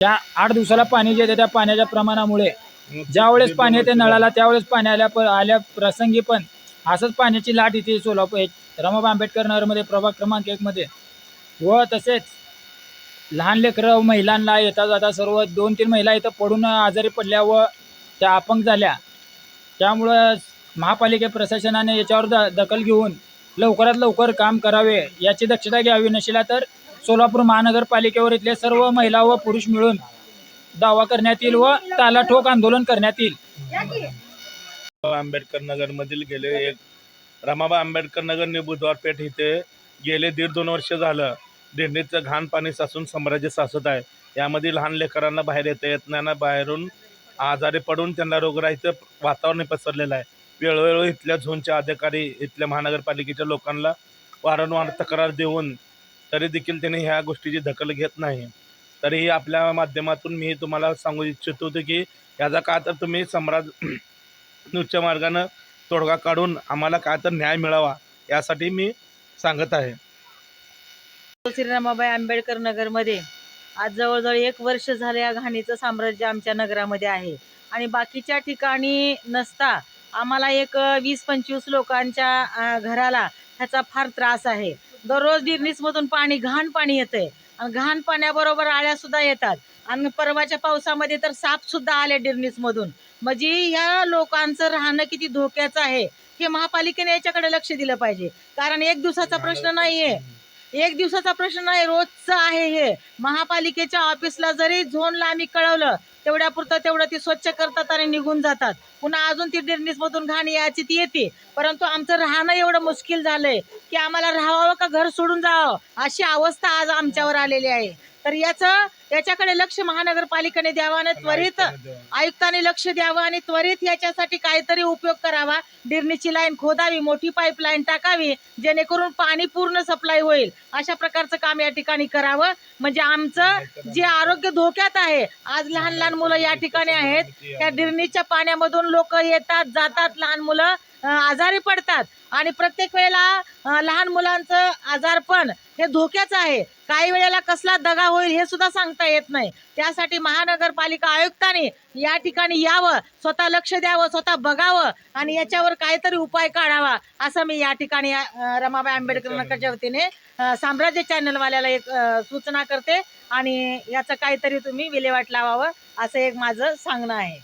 त्या आठ दिवसाला पाणी जे येते त्या पाण्याच्या प्रमाणामुळे ज्यावेळेस पाणी येते नळाला त्यावेळेस पाणी आल्या प- आल्या प्रसंगी पण असंच पाण्याची लाट येते सोलापूर एक रमाबा आंबेडकर नगरमध्ये प्रभाग क्रमांक एकमध्ये व तसेच लहान लेकरं महिलांना येता जाता सर्व दोन तीन महिला इथं पडून आजारी पडल्या व त्या अपंग झाल्या. त्यामुळं महापालिका प्रशासनाने याच्यावर द दखल घेऊन लवकरात लवकर काम करावे याची दक्षता घ्यावी नशिला तर सोलापूर महानगरपालिकेवर इथले सर्व महिला व पुरुष मिळून दावा करण्यात येईल व त्याला ठोक आंदोलन करण्यात येईल आंबेडकर नगर मधील गेले एक रमाबा आंबेडकर नगर नि बुधवार पेठ इथे गेले दीड दोन वर्ष झालं. दिंडीचं घाण पाणी सासून साम्राज्य सासत आहे. यामध्ये लहान लेकरांना बाहेर येता येत नाही बाहेरून आजारी पडून त्यांना रोगराईचं वातावरण पसरलेलं आहे. वेळोवेळी इथल्या झोनच्या अधिकारी इथल्या महानगरपालिकेच्या लोकांना वारंवार तक्रार देऊन तरी देखील त्यांनी ह्या गोष्टीची दखल घेत नाही. तरीही आपल्या माध्यमातून मी तुम्हाला सांगू इच्छित होतो की याचा का तर तुम्ही सम्राज उच्च मार्गानं तोडगा काढून आम्हाला काय तर न्याय मिळावा यासाठी मी सांगत आहे. श्रीरामाबाई आंबेडकर नगरमध्ये आज जवळजवळ एक वर्ष झालं या घाणीचं साम्राज्य आमच्या नगरामध्ये आहे. आणि बाकीच्या ठिकाणी नसता आम्हाला एक वीस पंचवीस लोकांच्या घराला ह्याचा फार त्रास आहे. दररोज डिर्निसमधून पाणी घाण पाणी येतंय. आणि घाण पाण्याबरोबर आळ्या सुद्धा येतात. आणि परवाच्या पावसामध्ये तर साप सुद्धा आले डिर्निसमधून म्हणजे ह्या लोकांचं राहणं किती धोक्याचं आहे हे महापालिकेने याच्याकडे लक्ष दिलं पाहिजे. कारण एक दिवसाचा प्रश्न नाहीये. एक दिवसाचा प्रश्न नाही रोजचं आहे हे. महापालिकेच्या ऑफिसला जरी झोनला आम्ही कळवलं तेवढ्यापुरतं तेवढं ती स्वच्छ करतात आणि निघून जातात. पुन्हा अजून ती डिर्निसमधून घाण याची ती येते. परंतु आमचं राहणं एवढं मुश्किल झालंय की आम्हाला राहावं का घर सोडून जावं? अशी अवस्था आज आमच्यावर आलेली आहे. तर याचं याच्याकडे लक्ष महानगरपालिकेने द्यावं आणि त्वरित आयुक्तांनी लक्ष द्यावं आणि त्वरित याच्यासाठी काहीतरी उपयोग करावा. डिरणीची लाईन खोदावी मोठी पाईपलाईन टाकावी जेणेकरून पाणी पूर्ण सप्लाय होईल. अशा प्रकारचं काम या ठिकाणी करावं. म्हणजे आमचं जे आरोग्य धोक्यात आहे आज लहान लहान मुलं या ठिकाणी आहेत. त्या डिरणीच्या पाण्यामधून लोक येतात जातात लहान मुलं. आजारी पडतात. आणि प्रत्येक वेळेला लहान मुलांचं आजारपण हे धोक्याचं आहे. काही वेळेला कसला दगा होईल हे सुद्धा सांगता येत नाही. त्यासाठी महानगरपालिका आयुक्तांनी या ठिकाणी यावं स्वतः लक्ष द्यावं स्वतः बघावं आणि याच्यावर काहीतरी उपाय काढावा असं मी या ठिकाणी रमाबाई आंबेडकर नगरच्या वतीने साम्राज्य चॅनलवाल्याला एक सूचना करते. आणि याचं काहीतरी तुम्ही विल्हेवाट लावावं असं एक माझं सांगणं आहे.